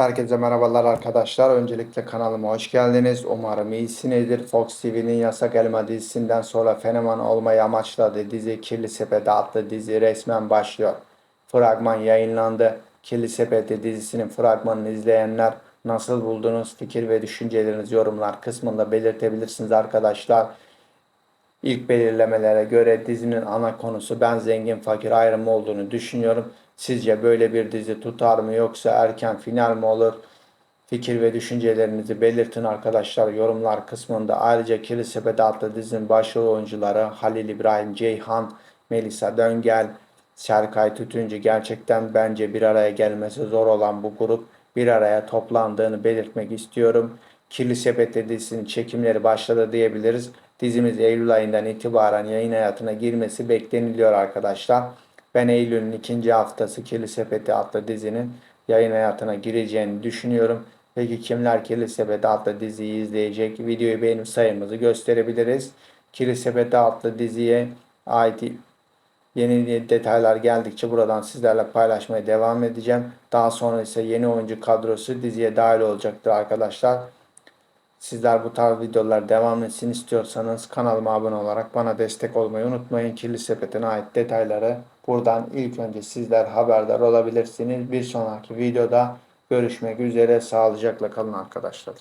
Herkese merhabalar arkadaşlar. Öncelikle kanalıma hoş geldiniz. Umarım iyisinizdir. Fox TV'nin Yasak Elma dizisinden sonra fenomen olmayı amaçladığı dizi Kirli Sepet adlı dizi resmen başlıyor. Fragman yayınlandı. Kirli Sepeti dizisinin fragmanını izleyenler nasıl buldunuz? Fikir ve düşüncelerinizi yorumlar kısmında belirtebilirsiniz arkadaşlar. İlk belirlemelere göre dizinin ana konusu ben zengin fakir ayrımı olduğunu düşünüyorum. Sizce böyle bir dizi tutar mı yoksa erken final mi olur? Fikir ve düşüncelerinizi belirtin arkadaşlar yorumlar kısmında. Ayrıca Kirli Sepet adlı dizinin başrol oyuncuları Halil İbrahim Ceyhan, Melisa Döngel, Serkay Tütüncü gerçekten bence bir araya gelmesi zor olan bu grup bir araya toplandığını belirtmek istiyorum. Kirli Sepet dizisinin çekimleri başladı diyebiliriz. Dizimiz Eylül ayından itibaren yayın hayatına girmesi bekleniliyor arkadaşlar. Ben Eylül'ün ikinci haftası Kirli Sepeti adlı dizinin yayın hayatına gireceğini düşünüyorum. Peki kimler Kirli Sepeti adlı diziyi izleyecek? Videoyu beğenip sayımızı gösterebiliriz. Kirli Sepeti adlı diziye ait Yeni detaylar geldikçe buradan sizlerle paylaşmaya devam edeceğim. Daha sonra ise yeni oyuncu kadrosu diziye dahil olacaktır arkadaşlar. Sizler bu tarz videolar devam etsin istiyorsanız kanalıma abone olarak bana destek olmayı unutmayın. Kirli Sepet'ine ait detayları buradan ilk önce sizler haberdar olabilirsiniz. Bir sonraki videoda görüşmek üzere. Sağlıcakla kalın arkadaşlar.